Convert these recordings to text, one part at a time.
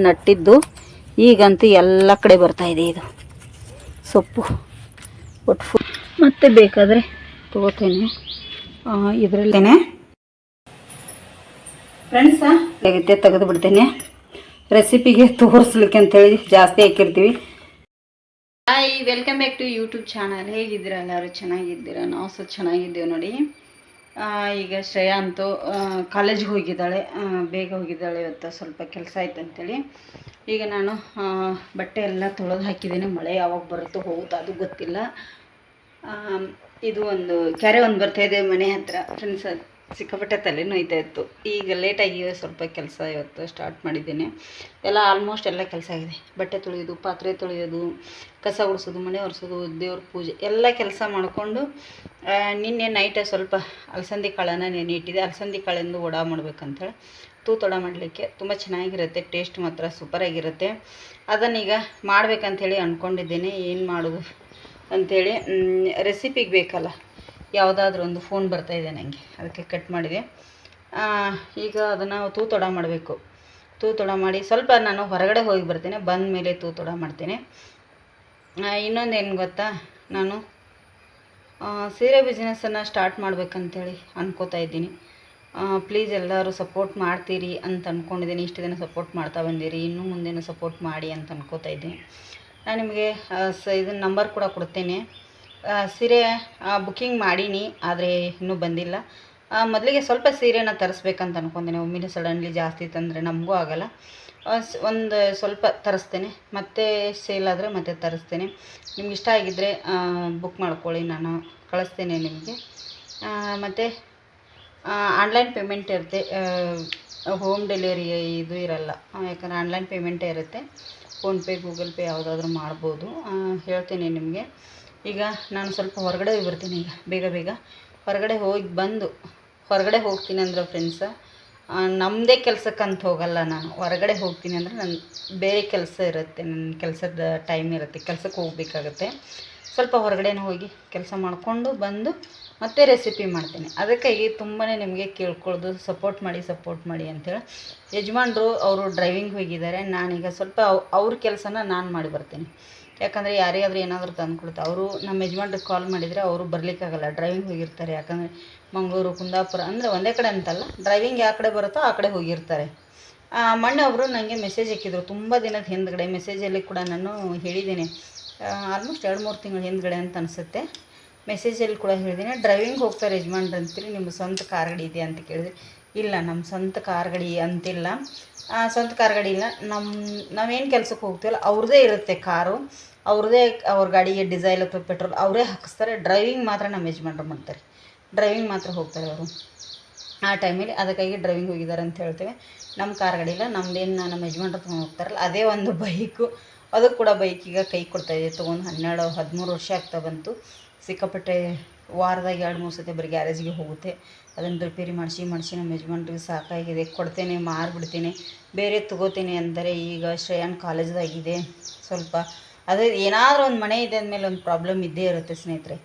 ನಟ್ಟಿದ್ದು. ಈಗಂತೂ ಎಲ್ಲ ಕಡೆ ಬರ್ತಾ ಇದೆ ಇದು. ಸೊಪ್ಪು. ಒಟ್ಟು ಫು ಮತ್ತೆ ಬೇಕಾದರೆ ತಗೋತೇನೆ. ಇದರಲ್ಲೇನೆ ಫ್ರೆಂಡ್ಸ ಆಗುತ್ತೆ ತೆಗೆದು ಬಿಡ್ತೇನೆ. ರೆಸಿಪಿಗೆ ತೋರಿಸ್ಲಿಕ್ಕೆ ಅಂತೇಳಿ ಜಾಸ್ತಿ ಹಾಕಿರ್ತೀವಿ. Hi welcome back to YouTube channel ಹೇಗಿದ್ದೀರ? ಎಲ್ಲರೂ ಚೆನ್ನಾಗಿದ್ದೀರ? ನಾವು ಸಹ ಚೆನ್ನಾಗಿದ್ದೇವೆ ನೋಡಿ. ಈಗ ಶ್ರೇಯಾ ಅಂತೂ ಕಾಲೇಜ್ಗೆ ಹೋಗಿದ್ದಾಳೆ. ಬೇಗ ಹೋಗಿದ್ದಾಳೆ ಇವತ್ತು ಸ್ವಲ್ಪ ಕೆಲಸ ಆಯ್ತು ಅಂತೇಳಿ. ಈಗ ನಾನು ಬಟ್ಟೆ ಎಲ್ಲ ತೊಳೆದು ಹಾಕಿದ್ದೀನಿ. ಮಳೆ ಯಾವಾಗ ಬರುತ್ತೋ ಹೋಗುತ್ತೋ ಅದು ಗೊತ್ತಿಲ್ಲ. ಇದು ಒಂದು ಕೆರೆ ಒಂದು ಬರ್ತಾ ಇದೆ ಮನೆ ಹತ್ರ. ಫ್ರೆಂಡ್ಸ್ ಸಿಕ್ಕಾಪಟ್ಟೆ ತಲೆ ನೋಯ್ತಾ ಇತ್ತು. ಈಗ ಲೇಟಾಗಿ ಸ್ವಲ್ಪ ಕೆಲಸ ಇವತ್ತು ಸ್ಟಾರ್ಟ್ ಮಾಡಿದ್ದೀನಿ. ಎಲ್ಲ ಆಲ್ಮೋಸ್ಟ್ ಎಲ್ಲ ಕೆಲಸ ಆಗಿದೆ. ಬಟ್ಟೆ ತೊಳೆಯೋದು, ಪಾತ್ರೆ ತೊಳೆಯೋದು, ಕಸ ಗುಡಿಸೋದು ಮನೆ ಒರೆಸೋದು, ದೇವ್ರ ಪೂಜೆ ಎಲ್ಲ ಕೆಲಸ ಮಾಡಿಕೊಂಡು ನಿನ್ನೆ ನೈಟ್ ಸ್ವಲ್ಪ ಅಲಸಂದಿ ಕಾಳನ್ನು ನೆನೆ ಇಟ್ಟಿದೆ ಅಲಸಂದಿ ಕಾಳಿಂದು ವಡ ಮಾಡ್ಬೇಕಂತೇಳಿ. ತೂತೊಡ ಮಾಡಲಿಕ್ಕೆ ತುಂಬ ಚೆನ್ನಾಗಿರುತ್ತೆ ಟೇಸ್ಟ್ ಮಾತ್ರ ಸೂಪರಾಗಿರುತ್ತೆ ಅದನ್ನೀಗ ಹೇಳಿ ಅಂದ್ಕೊಂಡಿದ್ದೀನಿ ಏನು ಮಾಡೋದು ಅಂಥೇಳಿ ರೆಸಿಪಿಗೆ ಬೇಕಲ್ಲ. ಯಾವುದಾದ್ರೂ ಒಂದು ಫೋನ್ ಬರ್ತಾ ಇದೆ ನನಗೆ ಅದಕ್ಕೆ ಕಟ್ ಮಾಡಿದೆ. ಈಗ ಅದನ್ನು ತೂತೊಡ ಮಾಡಬೇಕು. ತೂತೊಡ ಮಾಡಿ ಸ್ವಲ್ಪ ನಾನು ಹೊರಗಡೆ ಹೋಗಿ ಬರ್ತೇನೆ, ಬಂದ ಮೇಲೆ ತೂತೊಡ ಮಾಡ್ತೇನೆ. ಇನ್ನೊಂದು ಏನು ಗೊತ್ತಾ? ನಾನು ಸೀರೆ ಬಿಸ್ನೆಸ್ಸನ್ನು ಸ್ಟಾರ್ಟ್ ಮಾಡ್ಬೇಕಂತೇಳಿ ಅಂದ್ಕೋತಾ ಇದ್ದೀನಿ. ಪ್ಲೀಸ್ ಎಲ್ಲರೂ ಸಪೋರ್ಟ್ ಮಾಡ್ತೀರಿ ಅಂತ ಅಂದ್ಕೊಂಡಿದ್ದೀನಿ ಇಷ್ಟು ದಿನ ಸಪೋರ್ಟ್ ಮಾಡ್ತಾ ಬಂದಿರಿ, ಇನ್ನೂ ಮುಂದೆನೂ ಸಪೋರ್ಟ್ ಮಾಡಿ ಅಂತ ಅಂದ್ಕೋತಾ ಇದ್ದೀನಿ. ನಾನು ನಿಮಗೆ ಸ ಇದನ್ನ ನಂಬರ್ ಕೂಡ ಕೊಡ್ತೇನೆ. ಸೀರೆ ಬುಕ್ಕಿಂಗ್ ಮಾಡೀನಿ, ಆದರೆ ಇನ್ನೂ ಬಂದಿಲ್ಲ. ಮೊದಲಿಗೆ ಸ್ವಲ್ಪ ಸೀರೆನ ತರಿಸ್ಬೇಕಂತ ಅನ್ಕೊಂತೀನಿ ಒಮ್ಮೆಲೆ ಸಡನ್ಲಿ ಜಾಸ್ತಿ ತಂದರೆ ನಮಗೂ ಆಗಲ್ಲ. ಒಂದು ಸ್ವಲ್ಪ ತರಿಸ್ತೇನೆ, ಮತ್ತೆ ಸೇಲ್ ಆದರೆ ಮತ್ತೆ ತರಿಸ್ತೇನೆ. ನಿಮ್ಗೆ ಇಷ್ಟ ಆಗಿದ್ದರೆ ಬುಕ್ ಮಾಡ್ಕೊಳ್ಳಿ, ನಾನು ಕಳಿಸ್ತೇನೆ ನಿಮಗೆ. ಮತ್ತು ಆನ್ಲೈನ್ ಪೇಮೆಂಟ್ ಇರುತ್ತೆ ಹೋಮ್ ಡೆಲಿವರಿ ಇದು ಇರಲ್ಲ. ಯಾಕಂದರೆ ಆನ್ಲೈನ್ ಪೇಮೆಂಟೇ ಇರುತ್ತೆ. ಫೋನ್ಪೇ ಗೂಗಲ್ ಪೇ ಯಾವುದಾದ್ರೂ ಮಾಡ್ಬೋದು. ಹೇಳ್ತೀನಿ ನಿಮಗೆ. ಈಗ ನಾನು ಸ್ವಲ್ಪ ಹೊರಗಡೆ ಹೋಗಿ ಬರ್ತೀನಿ ಈಗ, ಬೇಗ ಬೇಗ. ಹೊರಗಡೆ ಹೋಗಿ ಬಂದು, ಹೊರಗಡೆ ಹೋಗ್ತೀನಿ ಅಂದ್ರೆ ಫ್ರೆಂಡ್ಸ ನಮ್ಮದೇ ಕೆಲಸಕ್ಕಂತ ಹೋಗಲ್ಲ ನಾನು. ಹೊರಗಡೆ ಹೋಗ್ತೀನಿ ಅಂದರೆ ನನ್ನ ಬೇರೆ ಕೆಲಸ ಇರುತ್ತೆ ನನ್ನ ಕೆಲಸದ ಟೈಮ್ ಇರುತ್ತೆ, ಕೆಲಸಕ್ಕೆ ಹೋಗಬೇಕಾಗತ್ತೆ. ಸ್ವಲ್ಪ ಹೊರಗಡೆನೇ ಹೋಗಿ ಕೆಲಸ ಮಾಡಿಕೊಂಡು ಬಂದು ಮತ್ತೆ ರೆಸಿಪಿ ಮಾಡ್ತೀನಿ. ಅದಕ್ಕಾಗಿ ತುಂಬಾ ನಿಮಗೆ ಕೇಳ್ಕೊಳ್ಳೋದು ಸಪೋರ್ಟ್ ಮಾಡಿ ಸಪೋರ್ಟ್ ಮಾಡಿ ಅಂತೇಳಿ ಯಜಮಾನ್ರು ಅವರು ಡ್ರೈವಿಂಗ್ ಹೋಗಿದ್ದಾರೆ, ನಾನೀಗ ಸ್ವಲ್ಪ ಅವ್- ಅವ್ರ ಕೆಲಸನ ನಾನು ಮಾಡಿ ಬರ್ತೀನಿ. ಯಾಕಂದರೆ ಯಾರಿಗಾದ್ರೂ ಏನಾದರೂ ತಂದುಕೊಡುತ್ತೆ ಅವರು ನಮ್ಮ ಯಜಮಾನ್ರಿಗೆ ಕಾಲ್ ಮಾಡಿದರೆ ಅವರು ಬರಲಿಕ್ಕಾಗಲ್ಲ. ಡ್ರೈವಿಂಗ್ ಹೋಗಿರ್ತಾರೆ. ಯಾಕಂದರೆ ಮಂಗಳೂರು, ಕುಂದಾಪುರ ಅಂದರೆ ಒಂದೇ ಕಡೆ ಅಂತಲ್ಲ. ಡ್ರೈವಿಂಗ್ ಯಾವ ಕಡೆ ಬರುತ್ತೋ ಆ ಕಡೆ ಹೋಗಿರ್ತಾರೆ. ಮೊನ್ನೆ ಒಬ್ಬರು ನನಗೆ ಮೆಸೇಜ್ ಹಾಕಿದ್ರು. ತುಂಬ ದಿನದ ಹಿಂದ್ಗಡೆ ಮೆಸೇಜಲ್ಲಿ ಕೂಡ ನಾನು ಹೇಳಿದ್ದೀನಿ. ಆಲ್ಮೋಸ್ಟ್ ಎರಡು ಮೂರು ತಿಂಗಳ ಹಿಂದ್ಗಡೆ ಅಂತ ಅನಿಸುತ್ತೆ. ಮೆಸೇಜಲ್ಲಿ ಕೂಡ ಹೇಳಿದ್ದೀನಿ. ಡ್ರೈವಿಂಗ್ ಹೋಗ್ತಾರೆ ಯಜಮಾನ್ರು ಅಂತೀರಿ? ನಿಮ್ಮ ಸ್ವಂತ ಕಾರ್ ಗಾಡಿ ಇದೆ ಅಂತ ಕೇಳಿದ್ರೆ. ಇಲ್ಲ ನಮ್ಮ ಸ್ವಂತ ಕಾರ್ಗಡಿ ಅಂತಿಲ್ಲ. ಸ್ವಂತ ಕಾರ್ಗಡಿ ಇಲ್ಲ. ನಮ್ಮ ನಾವೇನು ಕೆಲಸಕ್ಕೆ ಹೋಗ್ತೀವಲ್ಲ ಅವ್ರದ್ದೇ ಇರುತ್ತೆ ಕಾರು. ಅವ್ರದ್ದೇ ಅವ್ರ ಗಾಡಿಗೆ ಡಿಸೈಲ್ ಅಥವಾ ಪೆಟ್ರೋಲ್ ಅವರೇ ಹಾಕಿಸ್ತಾರೆ. ಡ್ರೈವಿಂಗ್ ಮಾತ್ರ ನಮ್ಮ ಯಜಮಾನ್ರು ಮಾಡ್ತಾರೆ. ಡ್ರೈವಿಂಗ್ ಮಾತ್ರ ಹೋಗ್ತಾರೆ ಅವರು. ಆ ಟೈಮಲ್ಲಿ ಅದಕ್ಕಾಗಿ ಡ್ರೈವಿಂಗ್ ಹೋಗಿದ್ದಾರೆ ಅಂತ ಹೇಳ್ತೇವೆ. ನಮ್ಮ ಕಾರ್ ಗಾಡಿ ಇಲ್ಲ ನಮ್ಮದೇನು ನಮ್ಮ ಯಜಮಾನ್ರು ತೊಗೊಂಡು ಹೋಗ್ತಾರಲ್ಲ, ಅದೇ ಒಂದು ಬೈಕು ಅದು ಕೂಡ ಬೈಕಿಗೆ ಕೈ ಕೊಡ್ತಾಯಿದೆ ತೊಗೊಂಡು ಹನ್ನೆರಡು, ಹದಿಮೂರು ವರ್ಷ ಆಗ್ತಾ ಬಂತು. ಸಿಕ್ಕಾಪಟ್ಟೆ ವಾರದಾಗ ಎರಡು, ಮೂರು ಸತಿ ಬರೀ ಗ್ಯಾರೇಜ್ಗೆ ಹೋಗುತ್ತೆ. ಅದನ್ನು ರಿಪೇರಿ ಮಾಡಿಸಿ ಮಾಡಿಸಿ ನಮ್ಮ ಯಜಮಾನ್ರಿಗೆ ಸಾಕಾಗಿದೆ. ಕೊಡ್ತೇನೆ, ಮಾರಿಬಿಡ್ತೇನೆ. ಬೇರೆ ತಗೋತೀನಿ ಅಂದರೆ ಈಗ ಶ್ರೇಯಾನ್ ಕಾಲೇಜ್ದಾಗಿದೆ. ಸ್ವಲ್ಪ ಅದೇ ಏನಾದರೂ ಒಂದು ಮನೆ ಇದೆ ಅಂದಮೇಲೆ ಒಂದು ಪ್ರಾಬ್ಲಮ್ ಇದ್ದೇ ಇರುತ್ತೆ ಸ್ನೇಹಿತರೆ.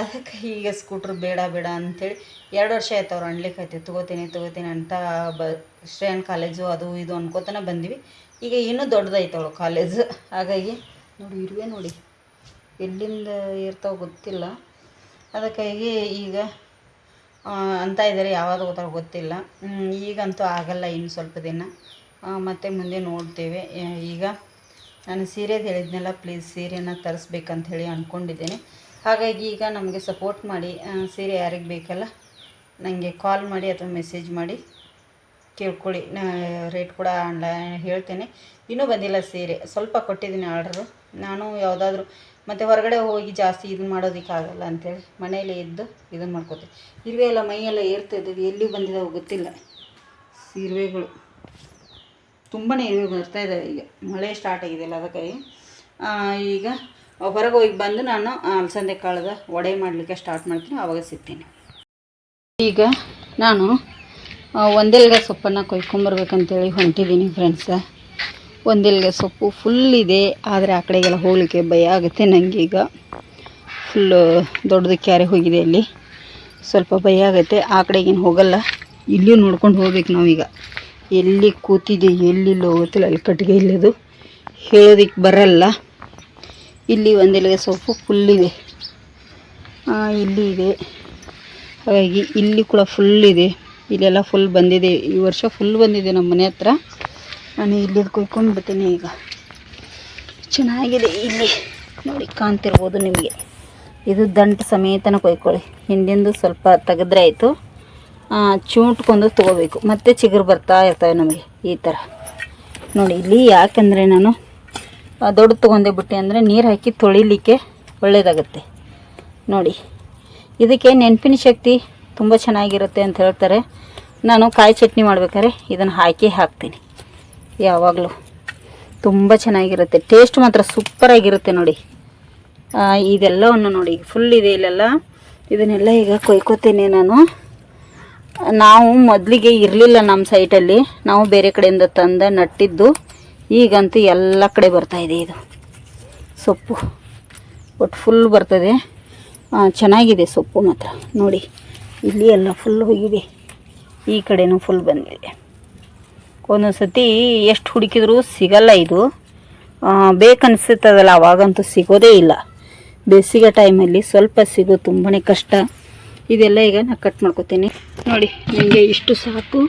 ಅದಕ್ಕೆ ಈಗ ಸ್ಕೂಟ್ರ್ ಬೇಡ ಬೇಡ ಅಂಥೇಳಿ ಎರಡು ವರ್ಷ ಆಯ್ತು ಅವ್ರು ಅನ್ಲಿಕ್ಕೆ ತಗೋತೀನಿ ತಗೋತೀನಿ ಅಂತ ಬ ಶ್ರೇಯನ್ ಕಾಲೇಜು ಅದು ಇದು ಅನ್ಕೋತಾನೆ ಬಂದ್ವಿ. ಈಗ ಇನ್ನೂ ದೊಡ್ಡದಾಯ್ತು ಅವಳು ಕಾಲೇಜು. ಹಾಗಾಗಿ ನೋಡಿ, ಇರುವೆ ನೋಡಿ. ಎಲ್ಲಿಂದ ಇರ್ತಾವೆ ಗೊತ್ತಿಲ್ಲ. ಅದಕ್ಕಾಗಿ ಈಗ ಅಂತ ಇದ್ದಾರೆ ಯಾವಾಗ ಹೋಗ್ತಾರೋ ಗೊತ್ತಿಲ್ಲ. ಈಗಂತೂ ಆಗಲ್ಲ ಇನ್ನು ಸ್ವಲ್ಪ ದಿನ. ಮತ್ತೆ ಮುಂದೆ ನೋಡ್ತೇವೆ. ಈಗ ನಾನು ಸೀರೆದು ಹೇಳಿದ್ನೆಲ್ಲ ಪ್ಲೀಸ್ ಸೀರೆನ ತರಿಸ್ಬೇಕಂತ ಹೇಳಿ ಅಂದ್ಕೊಂಡಿದ್ದೇನೆ ಹಾಗಾಗಿ ಈಗ ನಮಗೆ ಸಪೋರ್ಟ್ ಮಾಡಿ ಸೀರೆ ಯಾರಿಗೆ ಬೇಕಲ್ಲ ನನಗೆ ಕಾಲ್ ಮಾಡಿ ಅಥವಾ ಮೆಸೇಜ್ ಮಾಡಿ. ಕೇಳ್ಕೊಳ್ಳಿ. ನಾ ರೇಟ್ ಕೂಡ ಆನ್ಲೈನ್ ಹೇಳ್ತೇನೆ. ಇನ್ನೂ ಬಂದಿಲ್ಲ ಸೀರೆ. ಸ್ವಲ್ಪ ಕೊಟ್ಟಿದ್ದೀನಿ ಆರ್ಡ್ರು ನಾನು ಯಾವುದಾದ್ರೂ ಮತ್ತು ಹೊರಗಡೆ ಹೋಗಿ ಜಾಸ್ತಿ ಇದನ್ನ ಮಾಡೋದಕ್ಕಾಗಲ್ಲ ಅಂತೇಳಿ ಮನೆಯಲ್ಲೇ ಇದ್ದು ಇದನ್ನು ಮಾಡ್ಕೋತೀನಿ ಇರುವೆ ಎಲ್ಲ ಮೈಯೆಲ್ಲ ಏರ್ತಾ ಇದ್ದೀವಿ ಎಲ್ಲಿ ಬಂದಿದ್ದಾವೆ ಗೊತ್ತಿಲ್ಲ. ಇರುವೆಗಳು. ತುಂಬಾ ಇರುವೆ ಬರ್ತಾ ಇದ್ದಾವೆ ಈಗ. ಮಳೆ ಸ್ಟಾರ್ಟ್ ಆಗಿದೆಯಲ್ಲ ಅದಕ್ಕಾಗಿ ಈಗ ಹೊರಗೆ ಹೋಗಿ ಬಂದು ನಾನು ಅಲಸಂದೆ ಕಾಳದ ವಡೆ ಮಾಡಲಿಕ್ಕೆ ಸ್ಟಾರ್ಟ್ ಮಾಡ್ತೀನಿ. ಆವಾಗ ಸಿಗ್ತೀನಿ. ಈಗ ನಾನು ಒಂದೆಲ್ಗೆ ಸೊಪ್ಪನ್ನು ಕೊಯ್ಕೊಂಬರ್ಬೇಕಂತೇಳಿ ಹೊಂಟಿದ್ದೀನಿ ಫ್ರೆಂಡ್ಸ ಒಂದೆಲ್ಗ ಸೊಪ್ಪು ಫುಲ್ ಇದೆ, ಆದರೆ ಆ ಕಡೆಗೆಲ್ಲ ಹೋಗಲಿಕ್ಕೆ ಭಯ ಆಗುತ್ತೆ ನನಗೀಗ ಫುಲ್ಲು ದೊಡ್ಡದು ಕ್ಯಾರೆ ಹೋಗಿದೆ ಅಲ್ಲಿ. ಸ್ವಲ್ಪ ಭಯ ಆಗುತ್ತೆ, ಆ ಕಡೆಗೇನು ಹೋಗಲ್ಲ. ಇಲ್ಲಿಯೂ ನೋಡ್ಕೊಂಡು ಹೋಗ್ಬೇಕು ನಾವೀಗ. ಎಲ್ಲಿ ಕೂತಿದೆ ಎಲ್ಲಿಲ್ಲ ಹೋಗುತ್ತಿಲ್ಲ ಅಲ್ಲಿ ಕಟ್ಟಿಗೆ ಇಲ್ಲದು. ಹೇಳೋದಿಕ್ಕೆ ಬರಲ್ಲ. ಇಲ್ಲಿ ಒಂದೆಲ್ಗ ಸೊಪ್ಪು ಫುಲ್ ಇದೆ. ಇಲ್ಲಿ ಇದೆ. ಹಾಗಾಗಿ ಇಲ್ಲಿ ಕೂಡ ಫುಲ್ ಇದೆ. ಇಲ್ಲೆಲ್ಲ ಫುಲ್ ಬಂದಿದೆ. ಈ ವರ್ಷ ಫುಲ್ ಬಂದಿದೆ ನಮ್ಮ ಮನೆ ಹತ್ರ. ನಾನು ಇಲ್ಲಿ ಕುಯ್ಕೊಂಡು ಬರ್ತೀನಿ ಈಗ. ಚೆನ್ನಾಗಿದೆ ಇಲ್ಲಿ. ನೋಡಿ, ಕಾಣ್ತಿರ್ಬೋದು ನಿಮಗೆ. ಇದು ದಂಟು ಸಮೇತನ ಕೊಯ್ಕೊಳ್ಳಿ. ಹಿಂದಿಂದು ಸ್ವಲ್ಪ ತೆಗೆದ್ರೆ ಆಯಿತು. ಚೂಂಟ್ಕೊಂಡು ತೊಗೋಬೇಕು. ಮತ್ತೆ ಚಿಗುರು ಬರ್ತಾ ಇರ್ತವೆ ನಮಗೆ ಈ ಥರ ನೋಡಿ, ಇಲ್ಲಿ ಯಾಕಂದರೆ ನಾನು ದೊಡ್ಡ ತೊಗೊಂಡೆ ಬಿಟ್ಟೆ ಅಂದರೆ ನೀರು ಹಾಕಿ ತೊಳಿಲಿಕ್ಕೆ ಒಳ್ಳೆಯದಾಗುತ್ತೆ ನೋಡಿ, ಇದಕ್ಕೆ ನೆನಪಿನ ಶಕ್ತಿ ತುಂಬ ಚೆನ್ನಾಗಿರುತ್ತೆ ಅಂತ ಹೇಳ್ತಾರೆ. ನಾನು ಕಾಯಿ ಚಟ್ನಿ ಮಾಡ್ಬೇಕಾದ್ರೆ ಇದನ್ನು ಹಾಕಿ ಹಾಕ್ತೀನಿ. ಯಾವಾಗಲೂ ತುಂಬ ಚೆನ್ನಾಗಿರುತ್ತೆ. ಟೇಸ್ಟ್ ಮಾತ್ರ ಸೂಪರಾಗಿರುತ್ತೆ ನೋಡಿ. ಇದೆಲ್ಲವನ್ನು ನೋಡಿ. ಫುಲ್ ಇದೆ ಇಲ್ಲೆಲ್ಲ. ಇದನ್ನೆಲ್ಲ ಈಗ ಕೊಯ್ಕೋತೀನಿ ನಾನು. ನಾವು ಮೊದಲಿಗೆ ಇರಲಿಲ್ಲ ನಮ್ಮ ಸೈಟಲ್ಲಿ ನಾವು ಬೇರೆ ಕಡೆಯಿಂದ ತಂದ ನಟ್ಟಿದ್ದು. ಈಗಂತೂ ಎಲ್ಲ ಕಡೆ ಬರ್ತಾ ಇದೆ ಇದು. ಸೊಪ್ಪು. ಒಟ್ಟು ಫುಲ್ ಬರ್ತದೆ. ಚೆನ್ನಾಗಿದೆ ಸೊಪ್ಪು ಮಾತ್ರ. ನೋಡಿ. ಇಲ್ಲಿ ಎಲ್ಲ ಫುಲ್ ಹೋಗಿದೆ. ಈ ಕಡೆನೂ ಫುಲ್ ಬಂದಿದೆ. ಒಂದೊಂದು ಸತಿ ಎಷ್ಟು ಹುಡುಕಿದ್ರೂ ಸಿಗಲ್ಲ ಇದು. ಆ, ಬೇಕನ್ಸುತ್ತದಲ್ಲ ಅವಾಗಂತೂ ಸಿಗೋದೇ ಇಲ್ಲ. ಬೇಸಿಗೆ ಟೈಮಲ್ಲಿ ಸ್ವಲ್ಪ ಸಿಗೋ ತುಂಬಾ ಕಷ್ಟ. ಇದೆಲ್ಲ ಈಗ ನಾನು ಕಟ್ ಮಾಡ್ಕೋತೀನಿ. ನೋಡಿ ನನಗೆ ಇಷ್ಟು ಸಾಕು.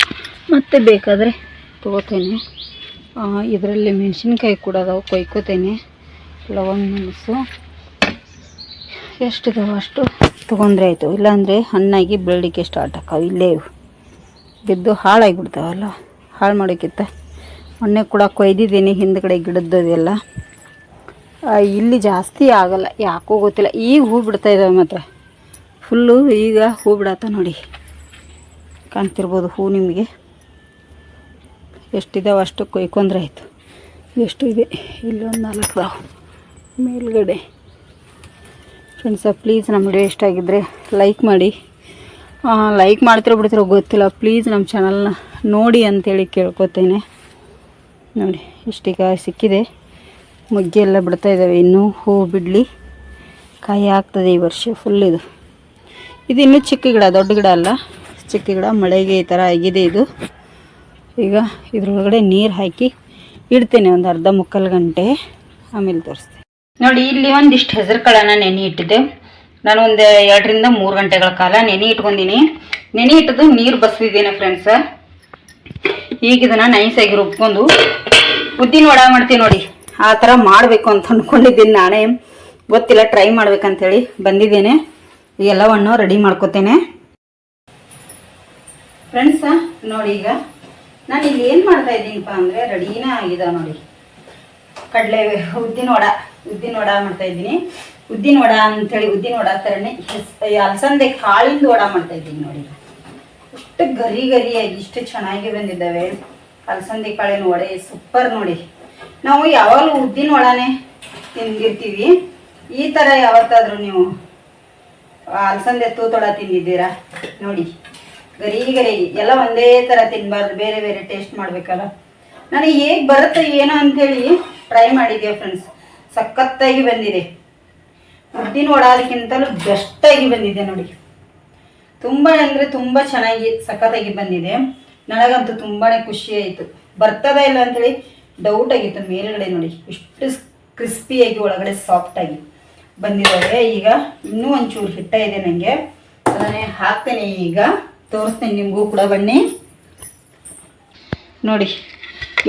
ಮತ್ತೆ ಬೇಕಾದರೆ ತೊಗೋತೇನೆ. ಇದರಲ್ಲಿ ಮೆಣಸಿನ್ಕಾಯಿ ಕೂಡ ಅದಾವೆ ಕೊಯ್ಕೋತೇನೆ. ಲವಂಗ ಮೆಣಸು. ಎಷ್ಟಿದಾವೆ ಅಷ್ಟು ತೊಗೊಂಡ್ರೆ ಆಯಿತು. ಇಲ್ಲಾಂದರೆ ಹಣ್ಣಾಗಿ ಬೆಳಲಿಕ್ಕೆ ಸ್ಟಾರ್ಟ್ ಆಕಾವು ಇಲ್ಲೇ ಬಿದ್ದು ಹಾಳಾಗಿ ಬಿಡ್ತಾವಲ್ಲ ಹಾಳು ಮಾಡೋಕ್ಕಿಂತ ಮೊನ್ನೆ ಕೂಡ ಕೊಯ್ದಿದ್ದೀನಿ, ಹಿಂದ್ಗಡೆ ಗಿಡದ್ದೆಲ್ಲ ಇಲ್ಲಿ ಜಾಸ್ತಿ ಆಗಲ್ಲ. ಯಾಕೋ ಗೊತ್ತಿಲ್ಲ. ಈಗ ಹೂ ಬಿಡ್ತಾ ಇದ್ದಾವೆ ಮಾತ್ರ. ಫುಲ್ಲು ಈಗ ಹೂ ಬಿಡತ್ತ ನೋಡಿ. ಕಾಣ್ತಿರ್ಬೋದು ಹೂ ನಿಮಗೆ. ಎಷ್ಟಿದಾವೆ ಅಷ್ಟು ಕೊಯ್ಕೊಂಡ್ರೆ ಆಯಿತು. ಎಷ್ಟು ಇದೆ? ಇಲ್ಲೊಂದು ನಾಲ್ಕು ಮೇಲ್ಗಡೆ. ಫ್ರೆಂಡ್ಸ ಪ್ಲೀಸ್ ನಮ್ಮ ವಿಡಿಯೋ ಇಷ್ಟ ಆಗಿದ್ದರೆ ಲೈಕ್ ಮಾಡಿ. ಲೈಕ್ ಮಾಡ್ತಿರೋ ಬಿಡ್ತಿರೋ ಗೊತ್ತಿಲ್ಲ. ಪ್ಲೀಸ್ ನಮ್ಮ ಚಾನಲ್ನ ನೋಡಿ ಅಂತೇಳಿ ಕೇಳ್ಕೊತೇನೆ. ನೋಡಿ, ಇಷ್ಟೀಗ ಸಿಕ್ಕಿದೆ. ಮೊಗ್ಗೆ ಎಲ್ಲ ಬಿಡ್ತಾ ಇದ್ದಾವೆ ಇನ್ನೂ ಹೂ ಬಿಡಲಿ. ಕಾಯಿ ಆಗ್ತದೆ ಈ ವರ್ಷ ಫುಲ್ ಇದು. ಇದು ಇನ್ನೂ ಚಿಕ್ಕ ಗಿಡ, ದೊಡ್ಡ ಗಿಡ ಅಲ್ಲ. ಚಿಕ್ಕ ಗಿಡ, ಮಳೆಗೆ ಈ ಥರ ಆಗಿದೆ ಇದು. ಈಗ ಇದ್ರೊಳಗಡೆ ನೀರು ಹಾಕಿ ಇಡ್ತೇನೆ ಒಂದು ಅರ್ಧ ಮುಕ್ಕಾಲು ಗಂಟೆ. ಆಮೇಲೆ ತೋರಿಸ್ತೀನಿ. ನೋಡಿ, ಇಲ್ಲಿ ಒಂದಿಷ್ಟು ಹೆಸರು ಕಾಳನ್ನ ನೆನೆ ಇಟ್ಟಿದ್ದೆ ನಾನು ಒಂದು ಎರಡರಿಂದ ಮೂರು ಗಂಟೆಗಳ ಕಾಲ ನೆನೆ ಇಟ್ಕೊಂಡಿನಿ. ನೆನೆ ಇಟ್ಟದು ನೀರು ಬಸ್ದಿದ್ದೇನೆ ಫ್ರೆಂಡ್ಸ ಈಗ ಇದನ್ನು ನೈಸಾಗಿ ರುಬ್ಕೊಂಡು ಉದ್ದಿನ ವಡ ಮಾಡ್ತೀನಿ ನೋಡಿ. ಆ ಥರ ಮಾಡಬೇಕು ಅಂತ ಅಂದ್ಕೊಂಡಿದ್ದೀನಿ ನಾನೇ. ಗೊತ್ತಿಲ್ಲ ಟ್ರೈ ಮಾಡ್ಬೇಕಂತೇಳಿ ಬಂದಿದ್ದೇನೆ. ಎಲ್ಲವನ್ನು ರೆಡಿ ಮಾಡ್ಕೋತೇನೆ. ಫ್ರೆಂಡ್ಸ ನೋಡಿ ಈಗ ನಾನು ಇಲ್ಲಿ ಏನು ಮಾಡ್ತಾ ಇದ್ದೀನಪ್ಪ ಅಂದರೆ ರೆಡಿನೇ ಆಗಿದೆ ನೋಡಿ. ಕಡಲೆ ಉದ್ದಿನ ವಡ. ಉದ್ದಿನ ವಡ ಮಾಡ್ತಾ ಇದ್ದೀನಿ. ಉದ್ದಿನ ವಡ ಅಂತೇಳಿ ಉದ್ದಿನ ವಡ ಥರನೇ ಅಲಸಂದೆ ಕಾಳಿಂದ ವಡ ಮಾಡ್ತಾ ಇದ್ದೀನಿ ನೋಡಿ. ಎಷ್ಟು ಗರಿ ಗರಿಯಾಗಿ, ಇಷ್ಟು ಚೆನ್ನಾಗಿ ಬಂದಿದ್ದಾವೆ. ಅಲಸಂದೆ ಕಾಳಿನ ವಡೆ ಸೂಪರ್ ನೋಡಿ. ನಾವು ಯಾವಾಗಲೂ ಉದ್ದಿನ ವಡಾನೇ ತಿಂದಿರ್ತೀವಿ. ಈ ಥರ ಯಾವತ್ತಾದರೂ ನೀವು ಅಲಸಂದೆ ತೂತೊಡ ತಿಂದಿದ್ದೀರಾ? ನೋಡಿ. ಗರಿ ಗರಿ ಎಲ್ಲ ಒಂದೇ ಥರ ತಿನ್ನಬಾರ್ದು ಬೇರೆ ಬೇರೆ ಟೇಸ್ಟ್ ಮಾಡಬೇಕಲ್ಲ. ನನಗೆ ಹೇಗೆ ಬರುತ್ತೆ ಏನೋ ಅಂಥೇಳಿ ಟ್ರೈ ಮಾಡಿದ್ದೆ ಫ್ರೆಂಡ್ಸ್ ಸಖತ್ತಾಗಿ ಬಂದಿದೆ. ಉದ್ದಿನ ಒಡಾದಕ್ಕಿಂತಲೂ ಬೆಸ್ಟಾಗಿ ಬಂದಿದೆ ನೋಡಿ. ತುಂಬ ಅಂದರೆ ತುಂಬ ಚೆನ್ನಾಗಿ ಸಖತ್ತಾಗಿ ಬಂದಿದೆ. ನನಗಂತೂ ತುಂಬಾ ಖುಷಿ ಆಯಿತು. ಬರ್ತದ ಇಲ್ಲ ಅಂತೇಳಿ ಡೌಟ್ ಆಗಿತ್ತು ಮೇಲ್ಗಡೆ ನೋಡಿ. ಇಷ್ಟು ಕ್ರಿಸ್ಪಿಯಾಗಿ ಒಳಗಡೆ ಸಾಫ್ಟಾಗಿ ಬಂದಿದ್ದಾವೆ ಈಗ ಇನ್ನೂ ಒಂಚೂರು ಹಿಟ್ಟ ಇದೆ ನನಗೆ ಅದನ್ನೇ ಹಾಕ್ತೇನೆ ಈಗ. ತೋರಿಸ್ತೇನೆ ನಿಮಗೂ ಕೂಡ ಬನ್ನಿ. ನೋಡಿ,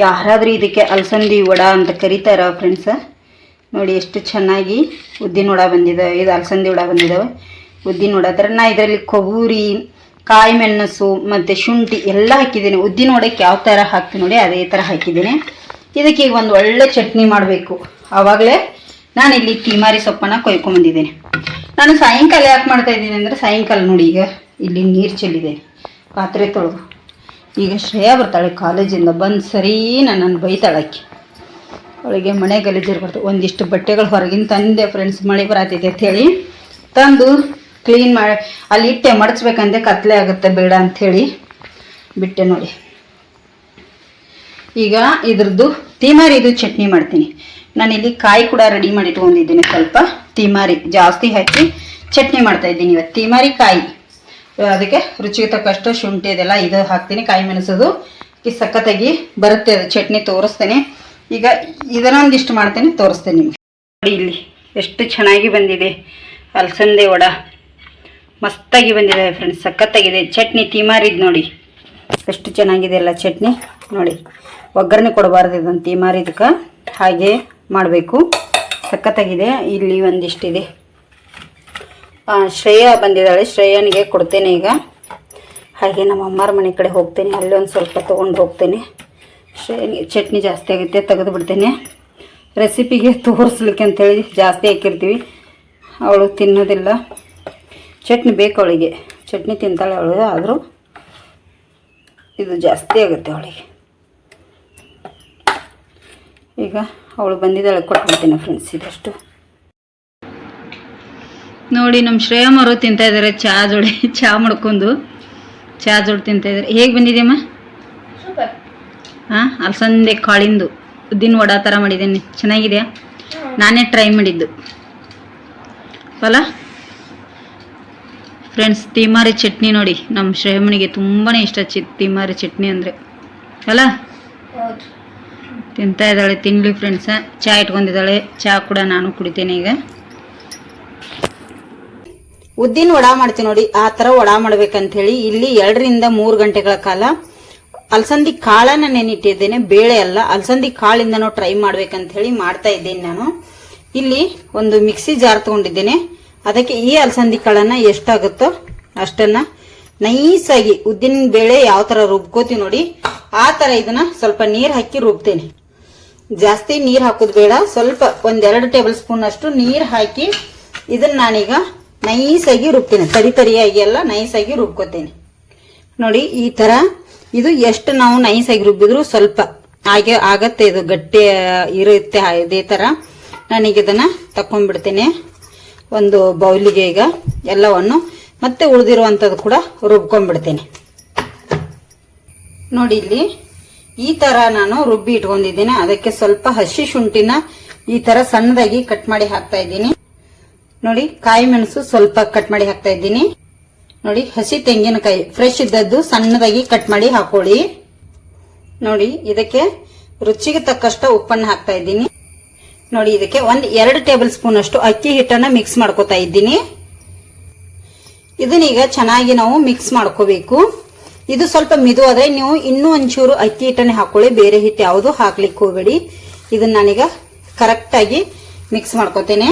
ಯಾರಾದರೂ ಇದಕ್ಕೆ ಅಲಸಂದಿ ವಡ ಅಂತ ಕರೀತಾರ ಫ್ರೆಂಡ್ಸ ನೋಡಿ ಎಷ್ಟು ಚೆನ್ನಾಗಿ ಉದ್ದಿನ ವಡ ಬಂದಿದ್ದಾವೆ ಇದು ಅಲಸಂದಿ ವಡ ಬಂದಿದ್ದಾವೆ ಉದ್ದಿನ ಥರ ನಾ ಇದರಲ್ಲಿ ಕೊಬ್ಬರಿ ಕಾಯಿ ಮೆಣಸು ಮತ್ತು ಶುಂಠಿ ಎಲ್ಲ ಹಾಕಿದ್ದೀನಿ. ಉದ್ದಿನ ವಡಕ್ಕೆ ಯಾವ ಥರ ಹಾಕ್ತೀನಿ ನೋಡಿ, ಅದೇ ಥರ ಹಾಕಿದ್ದೀನಿ. ಇದಕ್ಕೆ ಈಗ ಒಂದು ಒಳ್ಳೆ ಚಟ್ನಿ ಮಾಡಬೇಕು. ಆವಾಗಲೇ ಇಲ್ಲಿ ತೀಮಾರಿ ಸೊಪ್ಪನ್ನು ಕೊಯ್ಕೊಂಬಂದಿದ್ದೇನೆ ನಾನು ಸಾಯಂಕಾಲ ಯಾಕೆ ಮಾಡ್ತಾ ಇದ್ದೀನಿ ಅಂದರೆ, ಸಾಯಂಕಾಲ ನೋಡಿ ಈಗ ಇಲ್ಲಿ ನೀರು ಚೆಲ್ಲಿದೆ. ಪಾತ್ರೆ ತೊಳೆದು. ಈಗ ಶ್ರೇಯಾ ಬರ್ತಾಳೆ ಕಾಲೇಜಿಂದ, ಬಂದು ಸರಿ ನನ್ನನ್ನು ಬೈತಾಳಕ್ಕೆ ಅವಳಿಗೆ ಮನೆ ಗಲೀಜಿರ್ಬಾರ್ದು ಒಂದಿಷ್ಟು ಬಟ್ಟೆಗಳು ಹೊರಗಿನ ತಂದೆ ಫ್ರೆಂಡ್ಸ್ ಮಳೆ ಬರತ್ತಿದೆ ಅಂಥೇಳಿ ತಂದು ಕ್ಲೀನ್ ಮಾಡಿ ಅಲ್ಲಿ ಇಟ್ಟೆ ಮಡಚ್ಬೇಕಂದೆ ಕತ್ಲೆ ಆಗುತ್ತೆ, ಬೇಡ ಅಂಥೇಳಿ ಬಿಟ್ಟೆ ನೋಡಿ. ಈಗ ಇದ್ರದ್ದು ತೀಮಾರಿದು ಚಟ್ನಿ ಮಾಡ್ತೀನಿ. ನಾನಿಲ್ಲಿ ಕಾಯಿ ಕೂಡ ರೆಡಿ ಮಾಡಿ ಇಟ್ಕೊಂಡಿದ್ದೀನಿ ಸ್ವಲ್ಪ ತೀಮಾರಿ. ಜಾಸ್ತಿ ಹಾಕಿ ಚಟ್ನಿ ಮಾಡ್ತಾ ಇದ್ದೀನಿ ಇವತ್ತು. ತೀಮಾರಿ ಕಾಯಿ. ಅದಕ್ಕೆ ರುಚಿಗೆ ತಕ್ಕಷ್ಟು ಶುಂಠಿ ಇದೆಲ್ಲ ಇದು ಹಾಕ್ತೀನಿ. ಕಾಯಿ ಮೆಣಸೋದು. ಈ ಸಖತ್ತಾಗಿ ಬರುತ್ತೆ ಅದು. ಚಟ್ನಿ ತೋರಿಸ್ತೇನೆ. ಈಗ ಇದನ್ನೊಂದಿಷ್ಟು ಮಾಡ್ತೇನೆ, ತೋರಿಸ್ತೇನೆ ನಿಮಗೆ. ನೋಡಿ ಇಲ್ಲಿ, ಎಷ್ಟು ಚೆನ್ನಾಗಿ ಬಂದಿದೆ. ಅಲಸಂದೆ ವಡ. ಮಸ್ತಾಗಿ ಬಂದಿದೆ ಫ್ರೆಂಡ್ಸ್ ಸಖತ್ತಾಗಿದೆ. ಚಟ್ನಿ ತೀಮಾರಿದ್ ನೋಡಿ. ಎಷ್ಟು ಚೆನ್ನಾಗಿದೆ ಅಲ್ಲ ಚಟ್ನಿ. ನೋಡಿ, ಒಗ್ಗರಣೆ ಕೊಡಬಾರ್ದು ಇದನ್ನು ತೀಮಾರಿದಕ್ಕೆ ಹಾಗೆ ಮಾಡಬೇಕು. ಸಖತ್ತಾಗಿದೆ. ಇಲ್ಲಿ ಒಂದಿಷ್ಟಿದೆ. ಶ್ರೇಯಾ ಬಂದಿದ್ದಾಳೆ. ಶ್ರೇಯನಿಗೆ ಕೊಡ್ತೇನೆ ಈಗ. ಹಾಗೆ ನಮ್ಮ ಅಮ್ಮರ ಮನೆ ಕಡೆ ಹೋಗ್ತೇನೆ. ಅಲ್ಲಿ ಒಂದು ಸ್ವಲ್ಪ ತೊಗೊಂಡು ಹೋಗ್ತೇನೆ. ಚಟ್ನಿ ಜಾಸ್ತಿ ಆಗುತ್ತೆ ತೆಗೆದು ಬಿಡ್ತೇನೆ. ರೆಸಿಪಿಗೆ ತೋರಿಸ್ಲಿಕ್ಕೆ ಅಂತೇಳಿ ಜಾಸ್ತಿ ಹಾಕಿರ್ತೀವಿ. ಅವಳು ತಿನ್ನೋದಿಲ್ಲ. ಚಟ್ನಿ ಬೇಕು ಅವಳಿಗೆ. ಚಟ್ನಿ ತಿಂತಾಳೆ ಅವಳು, ಆದರೂ ಇದು ಜಾಸ್ತಿ ಆಗುತ್ತೆ ಅವಳಿಗೆ. ಈಗ ಅವಳು ಬಂದಿದ್ದಾಳೆ, ಕೊಟ್ಬಿಡ್ತೀನಿ ಫ್ರೆಂಡ್ಸ್ ಇದಷ್ಟು. ನೋಡಿ ನಮ್ಮ ಶ್ರೇಯಮ್ಮರು ಅವರು ತಿಂತಾಯಿದ್ದಾರೆ ಚಹಾ ಜೋಡಿ ಚಹಾ ಮಾಡ್ಕೊಂಡು. ಚಹಾ ಜೋಡಿ ತಿಂತಾಯಿದ್ದಾರೆ ಹೇಗೆ ಬಂದಿದೆಯಮ್ಮ? ಹಾಂ ಅಲಸಂದೆ ಕಾಳಿಂದು. ಉದ್ದಿನ ವಡ ಥರ ಮಾಡಿದ್ದೀನಿ. ಚೆನ್ನಾಗಿದೆಯಾ? ನಾನೇ ಟ್ರೈ ಮಾಡಿದ್ದು. ಅಲ್ಲ ಫ್ರೆಂಡ್ಸ್ ತಿಮಾರಿ ಚಟ್ನಿ ನೋಡಿ. ನಮ್ಮ ಶ್ರೇಮನಿಗೆ ತುಂಬಾ ಇಷ್ಟ ಚಿ, ತಿಮಾರಿ ಚಟ್ನಿ ಅಂದರೆ. ಅಲ್ಲ ತಿಂತಾ ಇದ್ದಾಳೆ, ತಿನ್ಲಿ ಫ್ರೆಂಡ್ಸ ಚಹಾ ಇಟ್ಕೊಂಡಿದ್ದಾಳೆ. ಚಹಾ ಕೂಡ ನಾನು ಕುಡಿತೇನೆ ಈಗ. ಉದ್ದಿನ ವಡ ಮಾಡ್ತೀನಿ ನೋಡಿ. ಆ ಥರ ವಡ ಮಾಡ್ಬೇಕಂತ ಹೇಳಿ ಇಲ್ಲಿ ಎರಡರಿಂದ ಮೂರು ಗಂಟೆಗಳ ಕಾಲ ಅಲಸಂದಿ ಕಾಳನ್ನ ನೆನಿಟ್ಟಿದ್ದೇನೆ, ಬೇಳೆ ಅಲ್ಲ. ಅಲಸಂದಿ ಕಾಳಿಂದನೂ ಟ್ರೈ ಮಾಡ್ಬೇಕಂತ ಹೇಳಿ ಮಾಡ್ತಾ ಇದ್ದೇನೆ ನಾನು. ಇಲ್ಲಿ ಒಂದು ಮಿಕ್ಸಿ ಜಾರ್ ತಗೊಂಡಿದ್ದೇನೆ. ಅದಕ್ಕೆ ಈ ಅಲಸಂದಿ ಕಾಳನ್ನ ಎಷ್ಟಾಗುತ್ತೋ ಅಷ್ಟನ್ನ ನೈಸಾಗಿ ಉದ್ದಿನ ಬೇಳೆ ಯಾವ ತರ ರುಬ್ಕೋತೀವಿ ನೋಡಿ, ಆ ತರ ಇದನ್ನ ಸ್ವಲ್ಪ ನೀರ್ ಹಾಕಿ ರುಬ್ತೇನೆ. ಜಾಸ್ತಿ ನೀರ್ ಹಾಕೋದು ಬೇಡ, ಸ್ವಲ್ಪ ಒಂದೆರಡು ಟೇಬಲ್ ಸ್ಪೂನ್ ಅಷ್ಟು ನೀರ್ ಹಾಕಿ ಇದನ್ನ ನಾನೀಗ ನೈಸಾಗಿ ರುಬ್ತೇನೆ. ತರಿ ತರಿಯಾಗಿ ಎಲ್ಲ ನೈಸಾಗಿ ರುಬ್ಕೋತೇನೆ. ನೋಡಿ, ಈ ತರ ಇದು ಎಷ್ಟು ನಾವು ಆಗಿ ರುಬ್ಬಿದ್ರು ಸ್ವಲ್ಪ ಹಾಗೆ ಆಗತ್ತೆ ಇದು ಗಟ್ಟಿ ಇರುತ್ತೆ ಇದೇ ತರ. ನಾನೀಗ ಇದನ್ನ ತಕೊಂಡ್ಬಿಡ್ತೇನೆ ಒಂದು ಬೌಲಿಗೆ ಈಗ ಎಲ್ಲವನ್ನು ಮತ್ತೆ ಉಳಿದಿರುವಂಥದ್ದು ಕೂಡ ರುಬ್ಕೊಂಡ್ಬಿಡ್ತೇನೆ. ನೋಡಿ ಇಲ್ಲಿ ಈ ತರ ನಾನು ರುಬ್ಬಿ ಇಟ್ಕೊಂಡಿದ್ದೀನಿ. ಅದಕ್ಕೆ ಸ್ವಲ್ಪ ಹಸಿ ಶುಂಠಿನ ಈ ತರ ಸಣ್ಣದಾಗಿ ಕಟ್ ಮಾಡಿ ಹಾಕ್ತಾ ಇದ್ದೀನಿ. ನೋಡಿ ಕಾಯಿ ಮೆಣಸು ಸ್ವಲ್ಪ ಕಟ್ ಮಾಡಿ ಹಾಕ್ತಾ ಇದ್ದೀನಿ. ನೋಡಿ, ಹಸಿ ತೆಂಗಿನಕಾಯಿ ಫ್ರೆಶ್ ಇದ್ದದ್ದು ಸಣ್ಣದಾಗಿ ಕಟ್ ಮಾಡಿ ಹಾಕೊಳ್ಳಿ. ನೋಡಿ, ಇದಕ್ಕೆ ರುಚಿಗೆ ತಕ್ಕಷ್ಟು ಉಪ್ಪನ್ನು ಹಾಕ್ತಾ ಇದ್ದೀನಿ. ನೋಡಿ, ಇದಕ್ಕೆ ಒಂದ್ ಎರಡು ಟೇಬಲ್ ಸ್ಪೂನ್ ಅಷ್ಟು ಅಕ್ಕಿ ಹಿಟ್ಟನ್ನ ಮಿಕ್ಸ್ ಮಾಡ್ಕೋತಾ ಇದ್ದೀನಿ. ಇದನ್ನೀಗ ಚೆನ್ನಾಗಿ ನಾವು ಮಿಕ್ಸ್ ಮಾಡ್ಕೋಬೇಕು. ಇದು ಸ್ವಲ್ಪ ಮಿದು ಆದ್ರೆ ನೀವು ಇನ್ನೂ ಒಂಚೂರು ಅಕ್ಕಿ ಹಿಟ್ಟನ್ನೇ ಹಾಕೊಳ್ಳಿ, ಬೇರೆ ಹಿಟ್ಟು ಯಾವುದು ಹಾಕ್ಲಿಕ್ಕೆ ಹೋಗಬೇಡಿ. ಇದನ್ನ ನಾನೀಗ ಕರೆಕ್ಟ್ ಆಗಿ ಮಿಕ್ಸ್ ಮಾಡ್ಕೋತೇನೆ.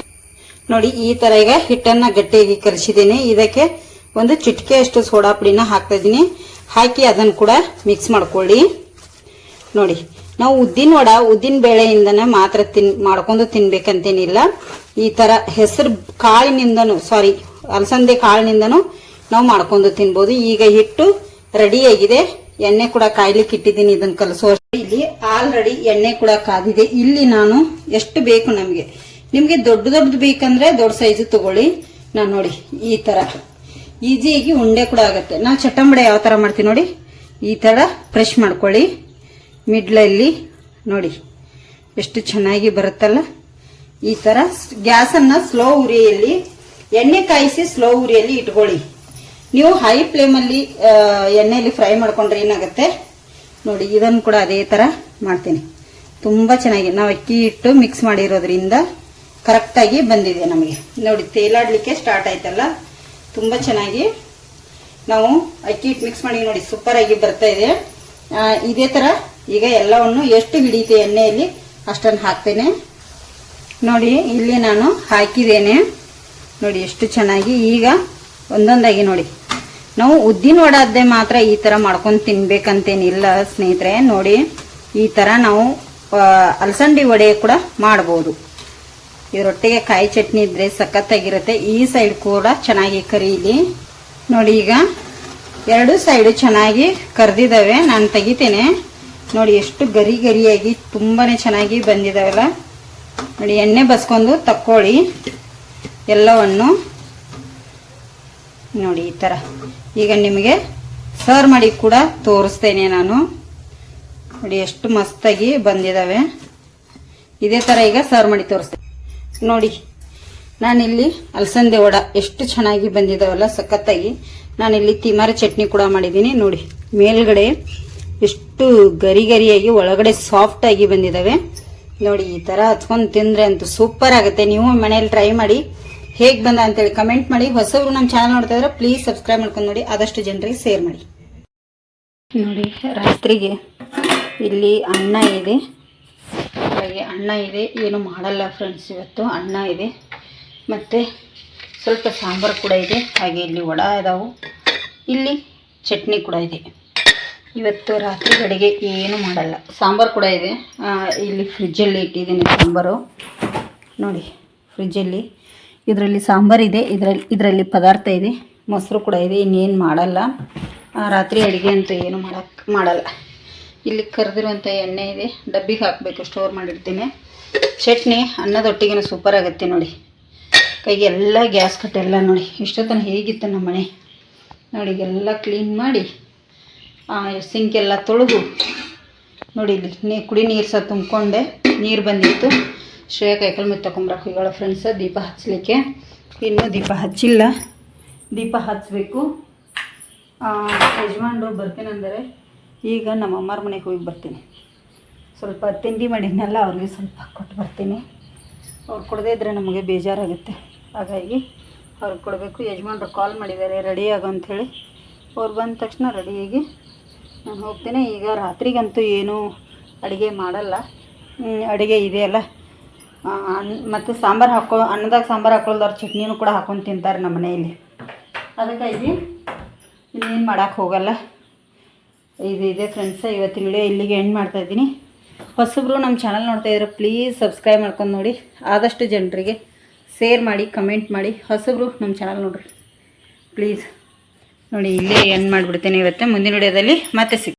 ನೋಡಿ, ಈ ತರ ಈಗ ಹಿಟ್ಟನ್ನ ಗಟ್ಟಿಯಾಗಿ ಕಲಿಸಿದ್ದೇನೆ ಇದಕ್ಕೆ ಒಂದು ಚಿಟಿಕೆ ಅಷ್ಟು ಸೋಡಾ ಪುಡಿನ ಹಾಕ್ತಾ ಇದ್ದೀನಿ. ಹಾಕಿ ಅದನ್ನು ಕೂಡ ಮಿಕ್ಸ್ ಮಾಡ್ಕೊಳ್ಳಿ. ನೋಡಿ, ನಾವು ಉದ್ದಿನ ವಡ, ಉದ್ದಿನ ಬೇಳೆಯಿಂದನೇ ಮಾತ್ರ ತಿನ್, ಮಾಡ್ಕೊಂಡು ತಿನ್ಬೇಕಂತೇನಿಲ್ಲ. ಈ ತರ ಹೆಸರು ಕಾಳಿನಿಂದನೂ ಸಾರಿ ಅಲಸಂದೆ ಕಾಳಿನಿಂದನು ನಾವು ಮಾಡ್ಕೊಂಡು ತಿನ್ಬೋದು. ಈಗ ಹಿಟ್ಟು ರೆಡಿ ಆಗಿದೆ. ಎಣ್ಣೆ ಕೂಡ ಕಾಯ್ಲಿಕ್ಕೆ ಇಟ್ಟಿದ್ದೀನಿ ಇದನ್ನ ಕಲಸೋ ಇಲ್ಲಿ ಆಲ್ರೆಡಿ ಎಣ್ಣೆ ಕೂಡ ಕಾದಿದೆ. ಇಲ್ಲಿ ನಾನು ಎಷ್ಟು ಬೇಕು ನಮಗೆ. ನಿಮ್ಗೆ ದೊಡ್ಡ ದೊಡ್ಡದು ಬೇಕಂದ್ರೆ ದೊಡ್ಡ ಸೈಜ್ ತಗೊಳ್ಳಿ. ನಾನು ನೋಡಿ ಈ ತರ. ಈಸಿಯಾಗಿ ಉಂಡೆ ಕೂಡ ಆಗುತ್ತೆ. ನಾವು ಚಟ್ಟಂಬಡೆ ಯಾವ ಥರ ಮಾಡ್ತೀವಿ ನೋಡಿ. ಈ ಥರ ಫ್ರೆಶ್ ಮಾಡ್ಕೊಳ್ಳಿ. ಮಿಡ್ಲಲ್ಲಿ ನೋಡಿ. ಎಷ್ಟು ಚೆನ್ನಾಗಿ ಬರುತ್ತಲ್ಲ. ಈ ಥರ ಗ್ಯಾಸನ್ನು ಸ್ಲೋ ಉರಿಯಲ್ಲಿ, ಎಣ್ಣೆ ಕಾಯಿಸಿ ಸ್ಲೋ ಉರಿಯಲ್ಲಿ ಇಟ್ಕೊಳ್ಳಿ. ನೀವು ಹೈ ಫ್ಲೇಮಲ್ಲಿ ಎಣ್ಣೆಯಲ್ಲಿ ಫ್ರೈ ಮಾಡ್ಕೊಂಡ್ರೆ ಏನಾಗುತ್ತೆ? ನೋಡಿ, ಇದನ್ನು ಕೂಡ ಅದೇ ಥರ ಮಾಡ್ತೀನಿ. ತುಂಬ ಚೆನ್ನಾಗಿ, ನಾವು ಅಕ್ಕಿ ಹಿಟ್ಟು ಮಿಕ್ಸ್ ಮಾಡಿರೋದ್ರಿಂದ ಕರೆಕ್ಟಾಗಿ ಬಂದಿದೆ ನಮಗೆ. ನೋಡಿ, ತೇಲಾಡಲಿಕ್ಕೆ ಸ್ಟಾರ್ಟ್ ಆಯ್ತಲ್ಲ. ತುಂಬಾ ಚೆನ್ನಾಗಿ ನಾವು ಅಕ್ಕಿ ಹಿಟ್ಟು ಮಿಕ್ಸ್ ಮಾಡಿ ನೋಡಿ ಸೂಪರ್ ಆಗಿ ಬರ್ತಾ ಇದೆ. ಇದೇ ತರ ಈಗ ಎಲ್ಲವನ್ನು ಎಷ್ಟು ಹಿಡಿಯುತ್ತೆ ಎಣ್ಣೆಯಲ್ಲಿ ಅಷ್ಟನ್ನು ಹಾಕ್ತೇನೆ. ನೋಡಿ, ಇಲ್ಲಿ ನಾನು ಹಾಕಿದ್ದೇನೆ. ನೋಡಿ, ಎಷ್ಟು ಚೆನ್ನಾಗಿ ಈಗ ಒಂದೊಂದಾಗಿ ನೋಡಿ. ನಾವು ಉದ್ದಿನ ವಡಾದ್ದೆ ಮಾತ್ರ ಈ ತರ ಮಾಡ್ಕೊಂಡು ತಿನ್ಬೇಕಂತೇನಿಲ್ಲ ಸ್ನೇಹಿತರೆ. ನೋಡಿ, ಈ ತರ ನಾವು ಅಲಸಂಡಿ ವಡೆ ಕೂಡ ಮಾಡ್ಬೋದು. ಇದರೊಟ್ಟಿಗೆ ಕಾಯಿ ಚಟ್ನಿ ಇದ್ರೆ ಸಖತ್ತಾಗಿರುತ್ತೆ. ಈ ಸೈಡ್ ಕೂಡ ಚೆನ್ನಾಗಿ ಕರೀಲಿ. ನೋಡಿ ಈಗ ಎರಡು ಸೈಡ್ ಚೆನ್ನಾಗಿ ಕರೆದಿದ್ದಾವೆ ನಾನು ತೆಗಿತೇನೆ. ನೋಡಿ ಎಷ್ಟು ಗರಿ ಗರಿಯಾಗಿ ತುಂಬಾ ಚೆನ್ನಾಗಿ ಬಂದಿದಾವಲ್ಲ. ನೋಡಿ ಎಣ್ಣೆ ಬಸ್ಕೊಂಡು ತಕ್ಕೊಳ್ಳಿ. ಎಲ್ಲವನ್ನು. ನೋಡಿ ಈ ಥರ ಈಗ ನಿಮಗೆ ಸರ್ವ್ ಮಾಡಿ ಕೂಡ ತೋರಿಸ್ತೇನೆ ನಾನು. ನೋಡಿ ಎಷ್ಟು ಮಸ್ತಾಗಿ ಬಂದಿದ್ದಾವೆ ಇದೇ ಥರ ಈಗ ಸರ್ವ್ ಮಾಡಿ ತೋರಿಸ್ತೇನೆ. ನೋಡಿ, ನಾನಿಲ್ಲಿ ಅಲಸಂದೆ ವಡ. ಎಷ್ಟು ಚೆನ್ನಾಗಿ ಬಂದಿದ್ದಾವಲ್ಲ ಸಖತ್ತಾಗಿ. ನಾನಿಲ್ಲಿ ತಿಮಾರ ಚಟ್ನಿ ಕೂಡ ಮಾಡಿದ್ದೀನಿ ನೋಡಿ, ಮೇಲ್ಗಡೆ ಎಷ್ಟು ಗರಿ ಗರಿಯಾಗಿ ಒಳಗಡೆ ಸಾಫ್ಟ್ ಆಗಿ ಬಂದಿದ್ದಾವೆ ನೋಡಿ, ಈ ಥರ ಹಚ್ಕೊಂಡು ತಿಂದ್ರೆ ಅಂತೂ ಸೂಪರ್ ಆಗುತ್ತೆ. ನೀವು ಮನೇಲಿ ಟ್ರೈ ಮಾಡಿ ಹೇಗೆ ಬಂದ ಅಂತೇಳಿ ಕಮೆಂಟ್ ಮಾಡಿ. ಹೊಸಬ್ರು ನಮ್ಮ ಚಾನಲ್ ನೋಡ್ತಾ ಇದ್ರೆ ಪ್ಲೀಸ್ ಸಬ್ಸ್ಕ್ರೈಬ್ ಮಾಡ್ಕೊಂಡು ನೋಡಿ. ಆದಷ್ಟು ಜನರಿಗೆ ಶೇರ್ ಮಾಡಿ. ನೋಡಿ, ರಾತ್ರಿಗೆ ಇಲ್ಲಿ ಅನ್ನ ಇದೆ. ಹಾಗೆ ಅನ್ನ ಇದೆ. ಏನು ಮಾಡಲ್ಲ ಫ್ರೆಂಡ್ಸ್ ಇವತ್ತು. ಅನ್ನ ಇದೆ. ಮತ್ತು ಸ್ವಲ್ಪ ಸಾಂಬಾರು ಕೂಡ ಇದೆ. ಹಾಗೆ ಇಲ್ಲಿ ವಡ ಇದಾವೆ. ಇಲ್ಲಿ ಚಟ್ನಿ ಕೂಡ ಇದೆ. ಇವತ್ತು ರಾತ್ರಿ ಅಡುಗೆ ಏನು ಮಾಡಲ್ಲ. ಸಾಂಬಾರು ಕೂಡ ಇದೆ. ಇಲ್ಲಿ ಫ್ರಿಜ್ಜಲ್ಲಿ ಇಟ್ಟಿದ್ದೀನಿ ಸಾಂಬಾರು. ನೋಡಿ ಫ್ರಿಜ್ಜಲ್ಲಿ ಇದರಲ್ಲಿ ಸಾಂಬಾರು ಇದೆ. ಇದರಲ್ಲಿ ಇದರಲ್ಲಿ ಪದಾರ್ಥ ಇದೆ. ಮೊಸರು ಕೂಡ ಇದೆ. ಇನ್ನೇನು ಮಾಡಲ್ಲ. ರಾತ್ರಿ ಅಡುಗೆ ಅಂತೂ ಏನು ಮಾಡಕ್ಕೆ ಮಾಡಲ್ಲ. ಇಲ್ಲಿ ಕರೆದಿರುವಂಥ ಎಣ್ಣೆ ಇದೆ. ಡಬ್ಬಿಗೆ ಹಾಕಬೇಕು ಸ್ಟೋರ್ ಮಾಡಿರ್ತೀನಿ ಚಟ್ನಿ ಅನ್ನದೊಟ್ಟಿಗೆ ಸೂಪರ್ ಆಗುತ್ತೆ ನೋಡಿ. ಕೈಗೆ ಎಲ್ಲ ಗ್ಯಾಸ್ ಕಟ್ಟೆಲ್ಲ ನೋಡಿ. ಇಷ್ಟೊತ್ತನ ಹೇಗಿತ್ತು ನಮ್ಮ ಮನೆ? ನೋಡಿ ಎಲ್ಲ ಕ್ಲೀನ್ ಮಾಡಿ ಸಿಂಕ್ ಎಲ್ಲ ತೊಳೆದು, ನೋಡಿ ಇಲ್ಲಿ ನೀ ಕುಡಿ ನೀರು ಸಹ ತುಂಬಿಕೊಂಡೆ. ನೀರು ಬಂದಿತ್ತು. ಶ್ರೇಯ ಕೈಕಲ್ ಮೇಲೆ ತಗೊಂಬರಕ್ಕೆ ಇವಾಗ ಫ್ರೆಂಡ್ಸ ದೀಪ ಹಚ್ಚಲಿಕ್ಕೆ ಇನ್ನೂ ದೀಪ ಹಚ್ಚಿಲ್ಲ. ದೀಪ ಹಚ್ಚಬೇಕು ಯಜಮಾನ್ರು ಬರ್ತೀನಂದರೆ ಈಗ ನಮ್ಮ ಅಮ್ಮರ ಮನೆಗೆ ಹೋಗಿ ಬರ್ತೀನಿ. ಸ್ವಲ್ಪ ತಿಂಡಿ ಮಾಡಿದ್ನಲ್ಲ, ಅವ್ರಿಗೆ ಸ್ವಲ್ಪ ಕೊಟ್ಟು ಬರ್ತೀನಿ. ಅವ್ರು ಕೊಡದೇ ಇದ್ದರೆ ನಮಗೆ ಬೇಜಾರಾಗುತ್ತೆ. ಹಾಗಾಗಿ ಅವ್ರಿಗೆ ಕೊಡಬೇಕು. ಯಜಮಾನ್ರು ಕಾಲ್ ಮಾಡಿದ್ದಾರೆ ರೆಡಿ ಆಗು ಅಂಥೇಳಿ ಅವ್ರು ಬಂದ ತಕ್ಷಣ ರೆಡಿಯಾಗಿ ನಾನು ಹೋಗ್ತೀನಿ. ಈಗ ರಾತ್ರಿಗಂತೂ ಏನೂ ಅಡುಗೆ ಮಾಡಲ್ಲ. ಅಡುಗೆ ಇದೆಯಲ್ಲ ಮತ್ತು ಸಾಂಬಾರು ಹಾಕೋ, ಅನ್ನದಾಗ ಸಾಂಬಾರು ಹಾಕೊಳ್ದವ್ರು ಚಟ್ನಿನೂ ಕೂಡ ಹಾಕೊಂಡು ತಿಂತಾರೆ ನಮ್ಮ ಮನೆಯಲ್ಲಿ. ಅದಕ್ಕಾಗಿ ಇನ್ನೇನು ಮಾಡೋಕ್ಕೆ ಹೋಗಲ್ಲ. ಇದು ಇದೆ ಫ್ರೆಂಡ್ಸ ಇವತ್ತಿನ ವಿಡಿಯೋ ಇಲ್ಲಿಗೆ ಎಂಡ್ ಮಾಡ್ತಾ ಇದ್ದೀನಿ. ಹೊಸಬ್ರು ನಮ್ಮ ಚಾನಲ್ ನೋಡ್ತಾ ಇದ್ರೆ ಪ್ಲೀಸ್ ಸಬ್ಸ್ಕ್ರೈಬ್ ಮಾಡ್ಕೊಂಡು ನೋಡಿ. ಆದಷ್ಟು ಜನರಿಗೆ ಶೇರ್ ಮಾಡಿ ಕಮೆಂಟ್ ಮಾಡಿ. ಹೊಸಬ್ರು ನಮ್ಮ ಚಾನಲ್ ನೋಡ್ರಿ. ಪ್ಲೀಸ್ ನೋಡಿ, ಇಲ್ಲೇ ಎಂಡ್ ಮಾಡಿಬಿಡ್ತೇನೆ ಇವತ್ತೆ. ಮುಂದಿನ ವಿಡಿಯೋದಲ್ಲಿ ಮತ್ತೆ ಸಿಗ್